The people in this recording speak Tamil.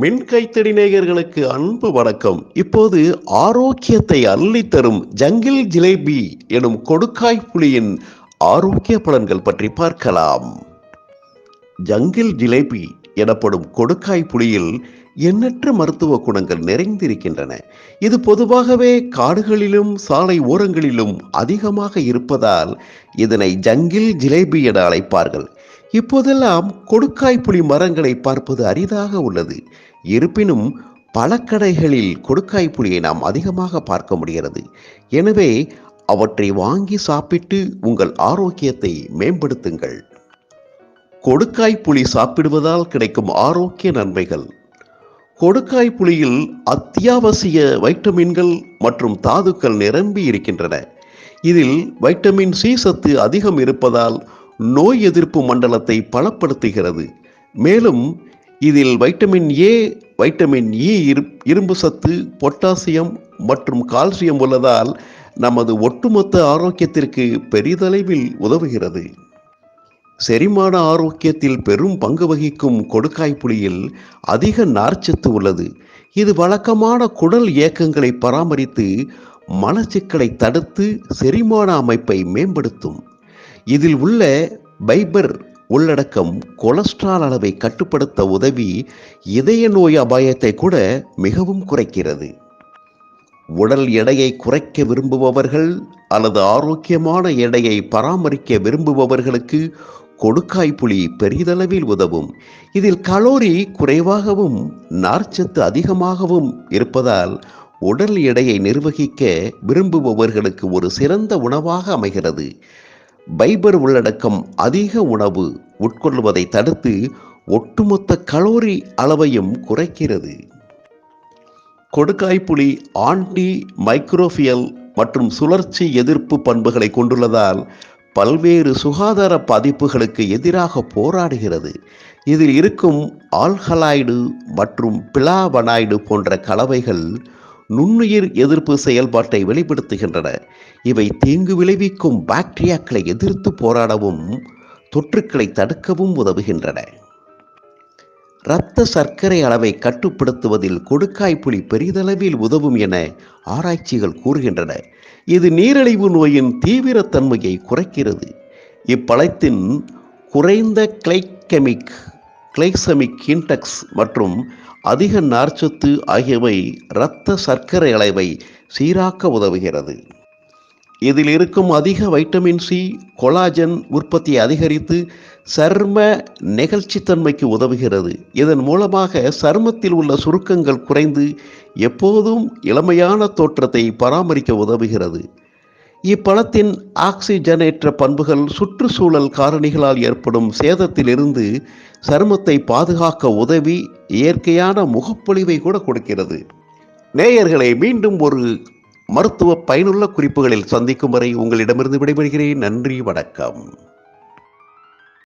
மின் கைத்தடி நேயர்களுக்கு அன்பு வணக்கம். இப்போது ஆரோக்கியத்தை அள்ளி தரும் ஜங்கில் ஜிலேபி எனும் கொடுக்காய் புலியின் ஆரோக்கிய பலன்கள் பற்றி பார்க்கலாம். ஜங்கில் ஜிலேபி எனப்படும் கொடுக்காய் புலியில் எண்ணற்ற மருத்துவ குணங்கள் நிறைந்திருக்கின்றன. இது பொதுவாகவே காடுகளிலும் சாலை ஓரங்களிலும் அதிகமாக இருப்பதால் இதனை ஜங்கில் ஜிலேபி என அழைப்பார்கள். இப்போதெல்லாம் கொடுக்காய் புளி மரங்களை பார்ப்பது அரிதாக உள்ளது. இருப்பினும் பல கடைகளில் கொடுக்காய் புளியை நாம் அதிகமாக பார்க்க முடிகிறது. எனவே அவற்றை வாங்கி சாப்பிட்டு உங்கள் ஆரோக்கியத்தை மேம்படுத்துங்கள். கொடுக்காய் புளி சாப்பிடுவதால் கிடைக்கும் ஆரோக்கிய நன்மைகள். கொடுக்காய் புளியில் அத்தியாவசிய வைட்டமின்கள் மற்றும் தாதுக்கள் நிரம்பி இருக்கின்றன. இதில் வைட்டமின் சி சத்து அதிகம் இருப்பதால் நோய் எதிர்ப்பு மண்டலத்தை பலப்படுத்துகிறது. மேலும் இதில் வைட்டமின் ஏ வைட்டமின் இ இரும்பு சத்து பொட்டாசியம் மற்றும் கால்சியம் உள்ளதால் நமது ஒட்டுமொத்த ஆரோக்கியத்திற்கு பெரிதளவில் உதவுகிறது. செரிமான ஆரோக்கியத்தில் பெரும் பங்கு வகிக்கும் கொடுக்காய் புளியில் அதிக நார்ச்சத்து உள்ளது. இது வழக்கமான குடல் இயக்கங்களை பராமரித்து மலச்சிக்கலை தடுத்து செரிமான அமைப்பை மேம்படுத்தும். இதில் உள்ள பைபர் உள்ளடக்கம் கொலஸ்ட்ரால் அளவை கட்டுப்படுத்த உதவி இதய நோய் அபாயத்தை கூட மிகவும் குறைக்கிறது. உடல் எடையை குறைக்க விரும்புபவர்கள் அல்லது ஆரோக்கியமான எடையை பராமரிக்க விரும்புபவர்களுக்கு கொடுக்காய் புளி பெரிதளவில் உதவும். இதில் கலோரி குறைவாகவும் நார்ச்சத்து அதிகமாகவும் இருப்பதால் உடல் எடையை நிர்வகிக்க விரும்புபவர்களுக்கு ஒரு சிறந்த உணவாக அமைகிறது. பைபர் உள்ளடக்கம் அதிக உணவு உட்கொள்வதை தடுத்து ஒட்டுமொத்த கலோரி அளவையும் குறைக்கிறது. கொடுக்காய்ப்புளி ஆன்டி மைக்ரோஃபியல் மற்றும் சுழற்சி எதிர்ப்பு பண்புகளை கொண்டுள்ளதால் பல்வேறு சுகாதார பாதிப்புகளுக்கு எதிராக போராடுகிறது. இதில் இருக்கும் ஆல்கலாய்டு மற்றும் பிளாவனாய்டு போன்ற கலவைகள் நுண்ணுயிர் எதிர்ப்பு செயல்பாட்டை வெளிப்படுத்துகின்றன. இவை தீங்கு விளைவிக்கும் பாக்டீரியாக்களை எதிர்த்து போராடவும் தொற்றுக்களை தடுக்கவும் உதவுகின்றன. இரத்த சர்க்கரை அளவை கட்டுப்படுத்துவதில் கொடுக்காய் புலி பெரிதளவில் உதவும் என ஆராய்ச்சிகள் கூறுகின்றன. இது நீரிழிவு நோயின் தீவிரத்தன்மையை குறைக்கிறது. இப்பழத்தின் குறைந்த கிளைக்கெமிக் கிளைசமிக் இன்டெக்ஸ் மற்றும் அதிக நார்ச்சத்து ஆகியவை இரத்த சர்க்கரை அளவை சீராக்க உதவுகிறது. இதில் இருக்கும் அதிக வைட்டமின் சி கொலாஜன் உற்பத்தியை அதிகரித்து சர்ம நெகிழ்ச்சித்தன்மைக்கு உதவுகிறது. இதன் மூலமாக சருமத்தில் உள்ள சுருக்கங்கள் குறைந்து எப்போதும் இளமையான தோற்றத்தை பராமரிக்க உதவுகிறது. இப்பழத்தின் ஆக்சிஜனேற்ற பண்புகள் சுற்றுச்சூழல் காரணிகளால் ஏற்படும் சேதத்திலிருந்து சருமத்தை பாதுகாக்க உதவி இயற்கையான முகப்பொழிவை கூட கொடுக்கிறது. நேயர்களை மீண்டும் ஒரு மருத்துவ பயனுள்ள குறிப்புகளில் சந்திக்கும் வரை உங்களிடமிருந்து விடைபெறுகிறேன். நன்றி வணக்கம்.